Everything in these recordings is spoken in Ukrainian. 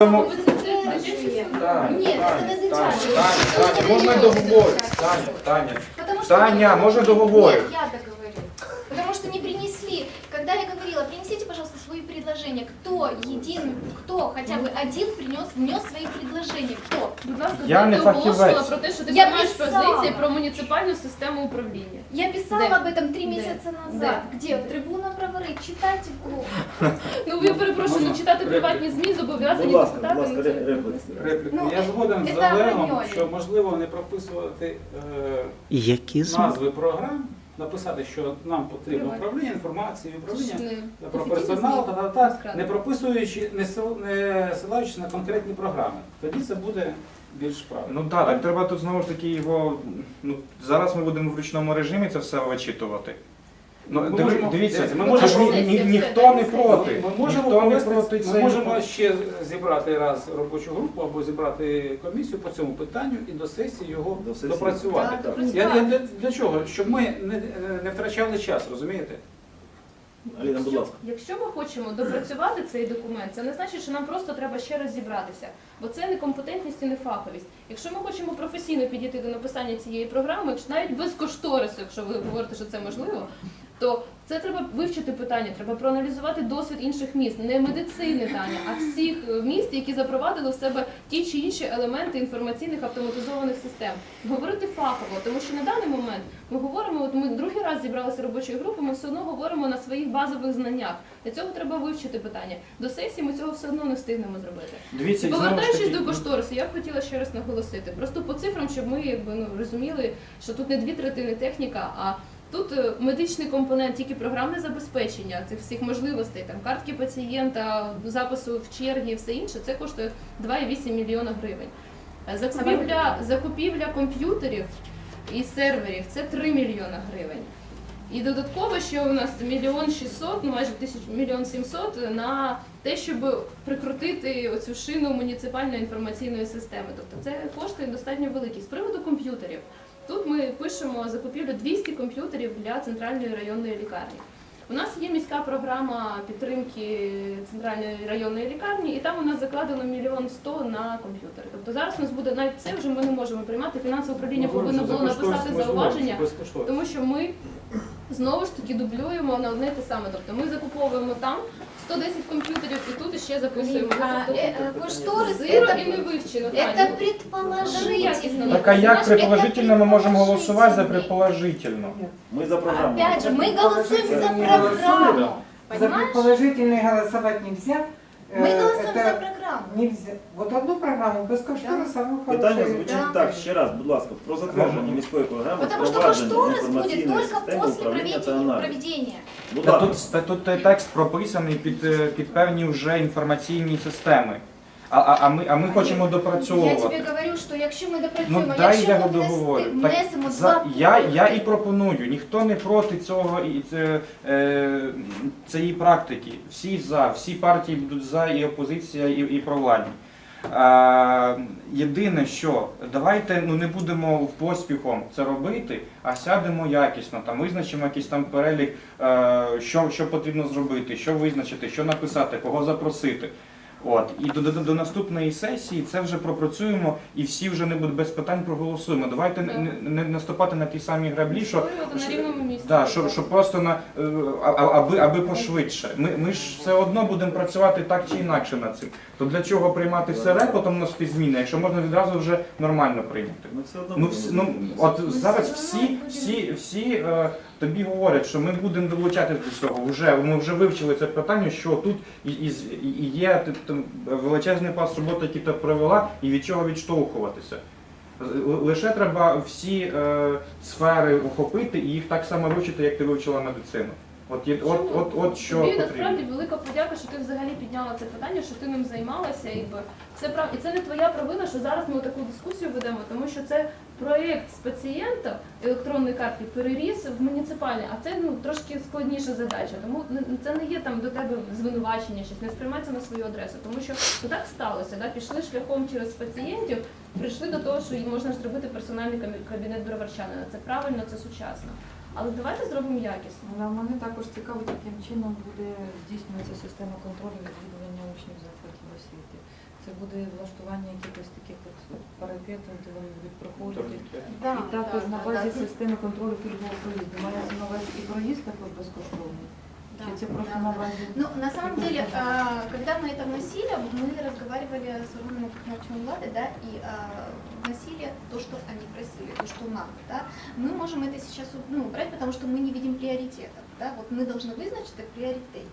Тому- Таня, Таня, Ні, Таня, це не Таня, звичайно. Таня, Таня, можна договорити. договори. Таня, Таня. Потому что Таня, можно договоры. Нет, я так говорю. Потому что не принесли. Когда я говорила, свои предложения. Кто един, кто хотя бы один принес, внес свои предложения? Кто? Будь ласка, Я не ти фахівець. про те, що ти Я приймаєш писала. позиції про муніципальну систему управління. Я писала Да. об этом три Да. месяца назад. Где? В трибуна правори. Читайте вслух. Ну ви перепрошую, не читати приватні змі зобов'язані Будь ласка, депутати. ласка, ну, це- ре- репліки. Репліку. Ну, Я згоден з це Олегом, що можливо не прописувати е, Які з назви програм, написати, що нам потрібно управління інформації, управління про персонал, та, та, та, не прописуючи, не сил- не силаючись на конкретні програми. Тоді це буде більш правильно. Ну так, так треба тут знову ж таки його. Ну зараз ми будемо в ручному режимі це все вичитувати. Ну Ми диви- можемо- дивіться, дивіться, ми це можемо- ж ні- ні- ніхто не проти. Ми можемо, Ніхто не провести- проти ми можемо ще зібрати раз робочу групу або зібрати комісію по цьому питанню і до сесії його До сесії. допрацювати. Так, Я, я для, для чого? Щоб ми не, не втрачали час, розумієте? Аліна, будь ласка. Якщо ми хочемо допрацювати цей документ, це не значить, що нам просто треба ще раз зібратися, бо це не компетентність і не фаховість. Якщо ми хочемо професійно підійти до написання цієї програми, якщо навіть без кошторису, якщо ви говорите, що це можливо, то це треба вивчити питання, треба проаналізувати досвід інших міст, не медицини Таня, а всіх е, міст, які запровадили в себе ті чи інші елементи інформаційних автоматизованих систем. Говорити фахово, тому що на даний момент ми говоримо, от ми другий раз зібралися робочою групою, ми все одно говоримо на своїх базових знаннях. Для цього треба вивчити питання. До сесії ми цього все одно не встигнемо зробити. Дивіться, Повертаючись до ну, кошторису, я б хотіла ще раз наголосити. Просто по цифрам, щоб ми якби, ну, розуміли, що тут не дві третини техніка, а тут е, медичний компонент, тільки програмне забезпечення цих всіх можливостей, там картки пацієнта, запису в черги і все інше, це коштує 2,8 мільйона гривень. Е, Закупівля, закупівля комп'ютерів і серверів це 3 мільйона гривень. І додатково ще у нас мільйон шістсот, ну майже тисяч мільйон сімсот на те, щоб прикрутити оцю шину муніципальної інформаційної системи. Тобто це кошти достатньо великі. З приводу комп'ютерів. Тут ми пишемо закупівлю 200 комп'ютерів для центральної районної лікарні. У нас є міська програма підтримки центральної районної лікарні, і там у нас закладено мільйон сто на комп'ютери. Тобто зараз у нас буде навіть це вже ми не можемо приймати. Фінансове управління повинно було написати зауваження. Тому що ми знову ж таки дублюємо на одне те саме. Тобто ми закуповуємо там 110 комп'ютерів і тут ще записуємо. А, Тобто, э, э, Кошторис Зиро это, і не вивчено. это Таня. предположительно. Так а як Знаешь, предположительно ми это можемо голосувати за предположительно. предположительно? Ми за програму. Опять же, мы голосуем за Предположительно. программу. За Понимаешь? предположительный голосовать нельзя. Э, Мы голосуем за это программу. нельзя. Вот одну программу без кошториса, ну Питання хорошо. звучить Да. так, ще раз, будь ласка, про затвердження міської програми Потому что впровадження кошторис будет інформаційної только системи после управління та проведения. аналізу. проведения. Будь Та ласка. тут, та тут е, текст прописаний під, е, під певні вже інформаційні системи. А, а, а ми, а ми хочемо Я допрацьовувати. тебе говорю, що якщо ми Ну допрацюємо, дай якщо я ми договорю. внес- Так, внесемо за, два я, я і пропоную, ніхто не проти цього і це, е, цієї практики. Всі за, всі партії будуть за, і опозиція, і, і провладні. Е, єдине, що давайте ну не будемо в поспіхом це робити, а сядемо якісно, там визначимо якийсь там перелік, е, що, що потрібно зробити, що визначити, що написати, кого запросити. От і до, до, до наступної сесії це вже пропрацюємо, і всі вже не будуть без питань проголосуємо. Давайте не, не, не наступати на ті самі граблі, що на місці. Да, щоб, щоб просто на е, а- а- аби, аби пошвидше. Ми, ми ж все одно будемо працювати так чи інакше над цим. То для чого приймати все репотом вносити зміни, якщо можна відразу вже нормально прийняти? Ми все одно Ну, ну от Ми зараз всі, всі, всі е, тобі говорять, що ми будемо долучатися до цього. Вже ми вже вивчили це питання, що тут є величезний пас роботи, який ти провела, і від чого відштовхуватися. Лише треба всі е, сфери охопити і їх так само вивчити, як ти вивчила медицину. От, є- от, от, от що Тобі потрібно. насправді велика подяка, що ти взагалі підняла це питання, що ти ним займалася. Якби це прав... І це не твоя провина, що зараз ми таку дискусію ведемо, тому що це проєкт з пацієнта електронної картки переріс в муніципальний, а це ну трошки складніша задача. Тому не- це не є там до тебе звинувачення, щось не сприймається на свою адресу, тому що ну, так сталося. Да? Пішли шляхом через пацієнтів, прийшли до того, що їм можна ж зробити персональний кабі- кабінет броварчанина. Це правильно, це сучасно. Але давайте зробимо якісно. Але мене також цікавить, яким чином буде здійснюватися система контролю відвідування учнів закладів освіти. Це Це буде влаштування якихось таких от парапетів, де вони будуть проходити. Да, І також да, на да, базі да. системи контролю пільгового проїзду. Мається на увазі і проїзд також безкоштовний. Да, Чи це просто да, на да. базі? Ну, на самом деле, а, когда мы это вносили, мы разговаривали с органами исполнительной влады, да, и а, вносили то, что они просили, то, что надо, да. Мы можем это сейчас ну, убрать, потому что мы не видим приоритетов, да. Вот мы должны вызначить это приоритетность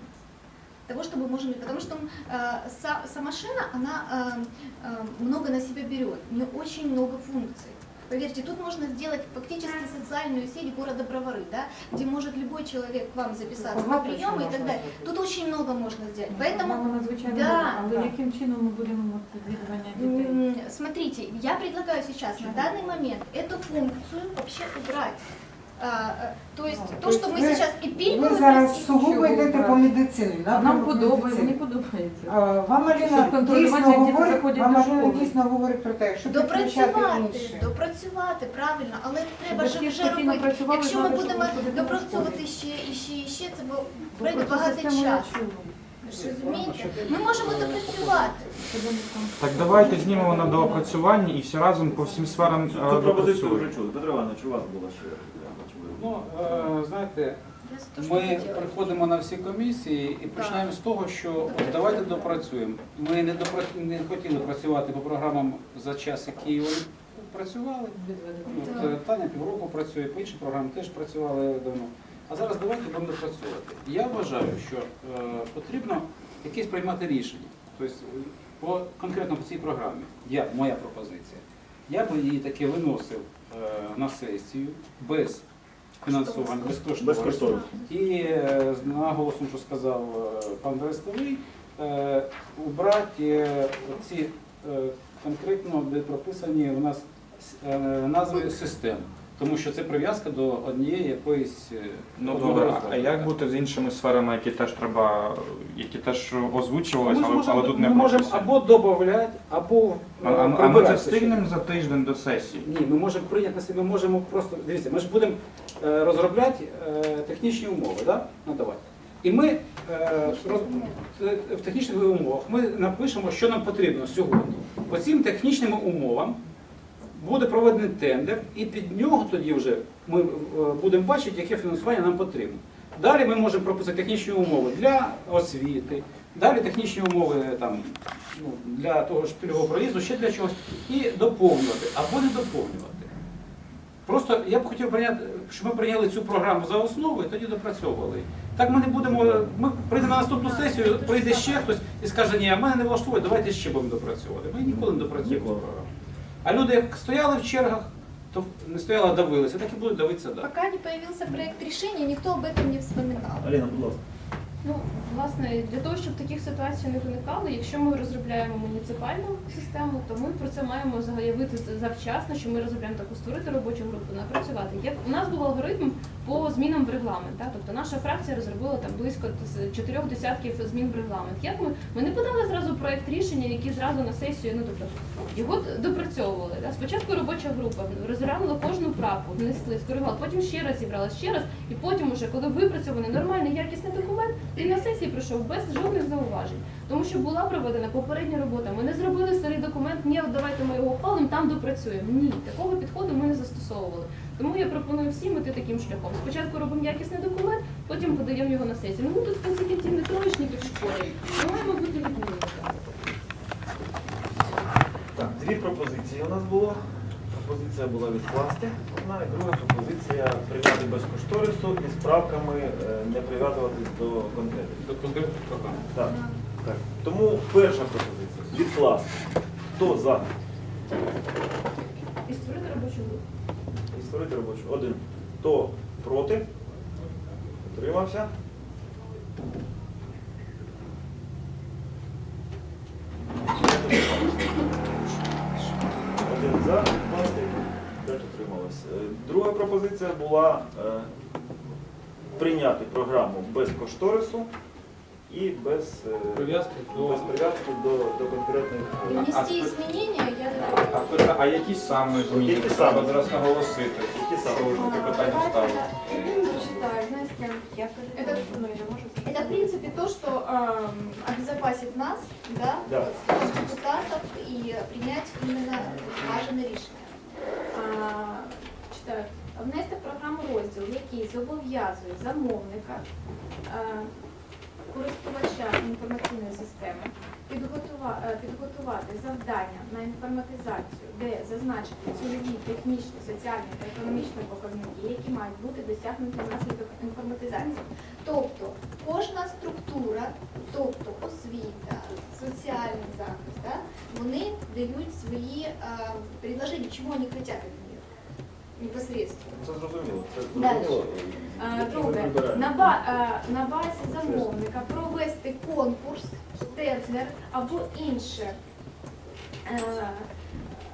того, чтобы можем, потому что э, са, сама шина, она э, э, много на себя берет, у нее очень много функций. Поверьте, тут можно сделать фактически социальную сеть города Бровары, да, где может любой человек к вам записаться на Багато прием чого и так можна далее. зробити. Тут очень много можно сделать. Програма Поэтому, надзвичайно Да, добра. але да. яким чином ми будемо от відвідування дітей? м, смотрите, я предлагаю сейчас на данный момент эту функцию вообще убрать. А, а, то есть Ну, то, то что есть мы вы- сейчас и Ви пильговый зараз простите, сугубо чого йдете брати? по медицині. А нам напрямок подобається, медицини. мені подобається. А, Вам Аліна Щоб контролювати, дійсно як діти говорить, заходять вам до Аліна школи. дійсно говорить про те, якщо підключати Допрацювати, інше. допрацювати, правильно, але треба ж Батьки вже спокійно робити. працювали, Якщо ми знали, що будемо виходить на допрацьовувати школі. ще і ще і ще, це бу- Бо пройде про цю багато систему я часу. чула. Ви ж розумієте? Ми можемо допрацювати. Щоб вони там- Так давайте знімемо на доопрацювання і всі разом по всім сферам Цю е, пропозицію допрацюємо. вже чули. Петро Іванович, у вас була ще. Ну, е, знаєте, ми приходимо на всі комісії і починаємо з того, що от давайте допрацюємо. Ми не, допра- не хотіли працювати по програмам за час, які вони працювали. От, е, Таня півроку працює, по іншим програмам теж працювали давно. А зараз давайте будемо допрацьовувати. Я вважаю, що е, потрібно якесь приймати рішення. Тобто по конкретно по цій програмі, я, моя пропозиція. Я би її таки виносив е, на сесію без фінансування, безкоштовно. Безкоштовно. І е, з наголосом, що сказав е, пан Берестовий, е, убрати е, ці е, конкретно, де прописані у нас е, назви систем. Тому що це прив'язка до однієї якоїсь е, Ну добре, розділу. а як бути з іншими сферами, які теж треба, які теж озвучувалися, але, але тут не ми можемо або додати, або А, а, а ми це встигнемо за тиждень до сесії. Ні, ми можемо прийняти на себе, ми можемо просто дивіться, ми ж будемо е, розробляти е, технічні умови, да? Ну давай. І ми роз, в технічних умовах ми напишемо, що нам потрібно сьогодні. По цим технічним умовам буде проведений тендер, і під нього тоді вже ми е, будемо бачити, яке фінансування нам потрібно. Далі ми можемо прописати технічні умови для освіти, далі технічні умови там, ну, для того ж пільгового проїзду, ще для чогось, і доповнювати або не доповнювати. Просто я б хотів прийняти, щоб ми прийняли цю програму за основу і тоді допрацьовували. Так ми не будемо. Ми прийдемо на наступну сесію, прийде ще хтось і скаже, ні, а мене не влаштовує, давайте ще будемо допрацьовувати. Ми ніколи не допрацюємо програму. А люди, як стояли в чергах, то не стояли, а давилися, так і будуть давитися далі. Пока не появился проект решения, никто об этом не вспоминал. Аліна, будь ласка. Ну, власне, для того, щоб таких ситуацій не виникало, якщо ми розробляємо муніципальну систему, то ми про це маємо заявити завчасно, що ми розробляємо таку створити робочу групу, напрацювати. Як у нас був алгоритм по змінам в регламент, так? тобто наша фракція розробила там близько чотирьох десятків змін в регламент. Як ми, ми не подали зразу проект рішення, який зразу на сесію, ну тобто його допрацьовували. Да? Спочатку робоча група розглянула кожну правку, внесли, скоригували, потім ще раз зібрала ще раз, і потім, уже коли випрацьований нормальний якісний документ, він на сесії пройшов без жодних зауважень. Тому що була проведена попередня робота. Ми не зробили старий документ, ні, давайте ми його опалимо, там допрацюємо. Ні, такого підходу ми не застосовували. Тому я пропоную всім іти таким шляхом. Спочатку робимо якісний документ, потім подаємо його на сесію. Ну тут в кінці кінців не троєчники в школі. Ми маємо бути людьми. Так, дві пропозиції у нас було. Пропозиція була відкласти одна, і друга пропозиція прийняти без кошторису і з правками е, не прив'язуватись до конкретики. До конкретних програм. Так, так. Тому перша пропозиція відкласти. Хто за? І створити робочу групу. І створити робочу. Один. Хто проти? Утримався? Друга пропозиція була е, прийняти програму без кошторису і без, е, Прив'язки до без прив'язки до, до конкретних. е, Внести изменения я А, Петра, а які саме зміни? Які Треба саме? зараз наголосити. Які саме? Що вже таке питання ставить. Это, это принципе, то, что эм, обезопасит нас, да, Да. от от депутатов и принять именно важне рішення. А, читаю. Внести в програму розділ, який зобов'язує замовника е, користувача інформаційної системи е, підготувати завдання на інформатизацію, де зазначити цільові технічні, соціальні та економічні показники, які мають бути досягнуті внаслідок інформатизації. Тобто кожна структура, тобто освіта, соціальний захист, вони дають свої е, предложення, чому вони хочуть непосредственно. Це зрозуміло. Це зрозуміло. Е, Друге, на, ба- е, на базі замовника провести конкурс, тендер або інше е,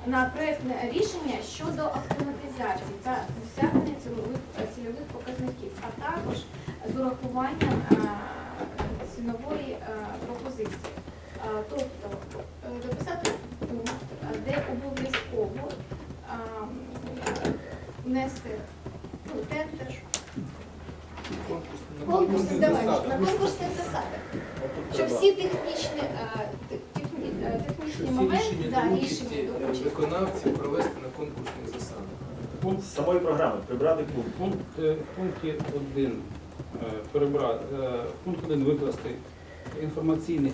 на проєктне рішення щодо автоматизації та досягнення цільових, цільових показників, а також з урахуванням е, цінової е, пропозиції. Е, Тобто е, дописати пункт, е, де обов'язково е, внести ну, тендер, конкурсні давай, на конкурсних засадах. Щоб всі технічні, е, техні- е, технічні моменти, рішення да, рішення участі до е, виконавців провести на конкурсних засадах. Пункт, самої програми прибрати пункт. пункт, е, пункті 1 перебрати, е, пункт 1 викласти інформаційних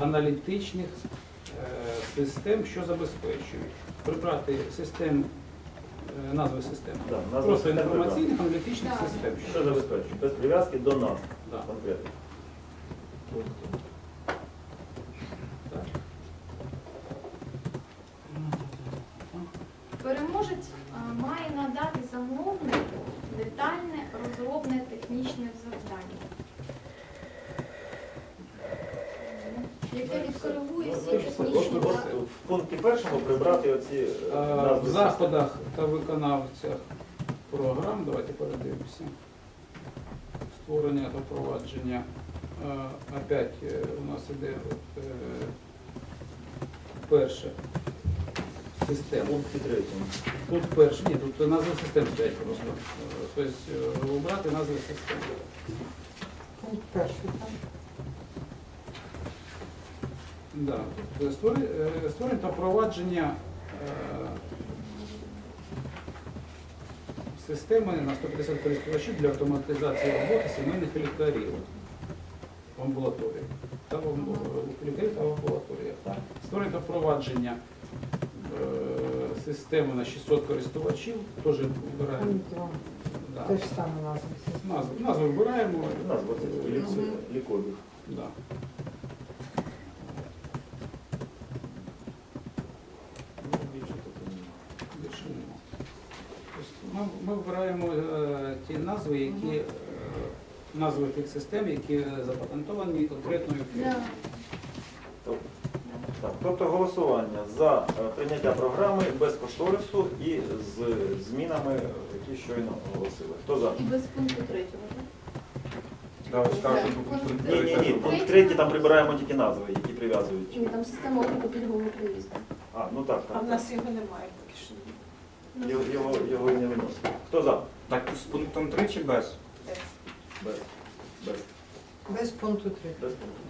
аналітичних е, систем, що забезпечують. Прибрати систем, е, назви систем. Да, назва Просто систем прибрати. інформаційних аналітичних Да. систем. Що забезпечує? Без прив'язки до нас Да. конкретно. Так. Переможець е, має надати замовнику детальне розробне технічне завдання. Яке відкоригує всі технічні От В пункті першому прибрати оці е, Е, В заходах та виконавцях програм, давайте передивимося. Створення та впровадження. Е, Опять е, у нас іде от, е, перше система. Тут перше, ні, тут назви систем стоять просто. Тобто обрати назви систем. Пункт перший. так? Да. Створення та впровадження е, системи на 150 користувачів для автоматизації роботи сімейних лікарів в амбулаторії. Та в лікарів та в амбулаторіях. Створення впровадження е, системи на 600 користувачів, теж вибираємо. Да. Те ж саме назва. Назви, назви вибираємо. Назва лікарів. Да. Ну, більше тут немає. Більше нема. Тобто Ми, ми е, ті назви, які е, назви тих систем, які е, запатентовані конкретною фірмою. Тобто- Так, тобто голосування за прийняття програми без кошторису і з змінами, які щойно оголосили. Хто за? І без пункту третього, так? Так, Ні, ні, ні. Пункт третій там прибираємо тільки назви, які прив'язують. Ні, там система обліку пільгового проїзду. А, ну так, А в нас його немає поки що. Його, його, його і не виносимо. Хто за? Так, з пунктом 3 чи без? Без. Без. Без пункту три. Без пункту.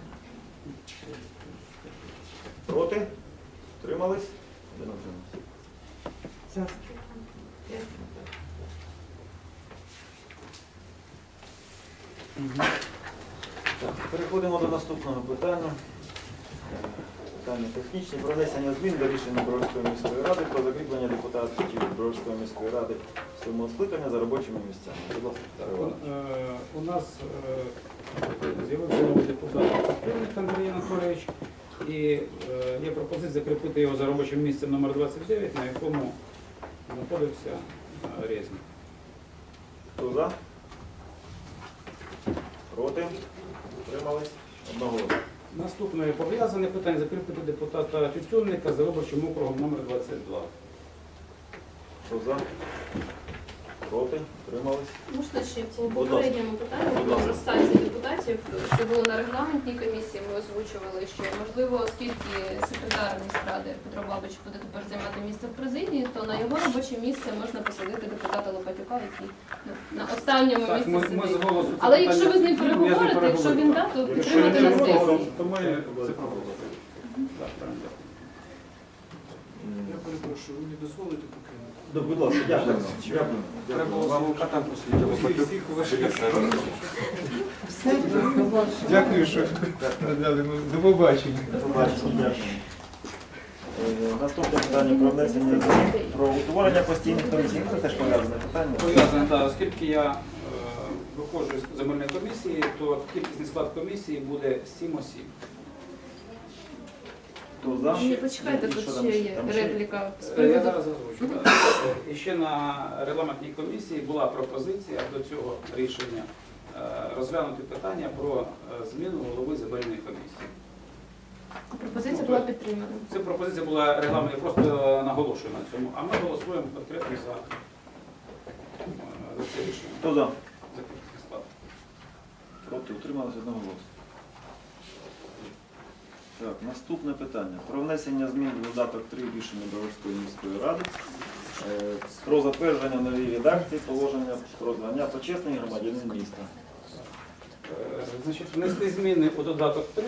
Проти? Тримались? За. Так, переходимо до наступного питання. Питання технічні. Про внесення змін до рішення Броварської міської ради про закріплення депутатів Броварської міської ради сьомого скликання за робочими місцями. Будь ласка, у, е, у нас е, з'явився новий депутат Андрій Анатолійович, і е, є пропозиція закріпити його за робочим місцем номер 29, на якому знаходився е, Резнік. Хто за? Проти? Тримались? Одного. Наступне пов'язане питання закріпити депутата Тютюнника за виборчим округом номер 22. Хто за? Проти? Утримались? Можна ще по попередньому питанню про ласка. депутатів. Це було на регламентній комісії. Ми озвучували, що можливо, оскільки секретар міськради Петро Бабич буде тепер займати місце в президії, то на його робоче місце можна посадити депутата Лопатюка, який ну, на останньому Так, місці ми, сидить. ми з голосу це Але питання- якщо ви з ним переговорите, якщо він да, то Якщо підтримати на проти, сесії. то ми це проголосуємо. Так, правильно. Я перепрошую, ви не дозволите покинути? Да, будь ласка, дякую. Дякую. Дякую. Вам до побачення. Дякую, що надали. До побачення. До побачення. Дякую. Е, Наступне питання про внесення змін про утворення постійних комісій. Це теж пов'язане питання. Пов'язано, так, оскільки я е, виходжу з земельної комісії, то кількісний склад комісії буде 7 осіб. Хто за? Ні, почекайте, тут що там ще є Там ще? репліка з Е, Я приводу зараз озвучу. Е, І ще на регламентній комісії була пропозиція до цього рішення е, розглянути питання про е, зміну голови земельної комісії. пропозиція була підтримана. Ця пропозиція була регламент, я просто наголошую на цьому, а ми голосуємо конкретно за, е, за це рішення. Хто за? За кількісний склад. Проти утрималися одного голосу. Так, наступне питання. Про внесення змін в додаток 3 рішення Броварської міської ради е, про затвердження нової редакції положення про звання почесний громадянин міста. Е, Значить, внести зміни у додаток 3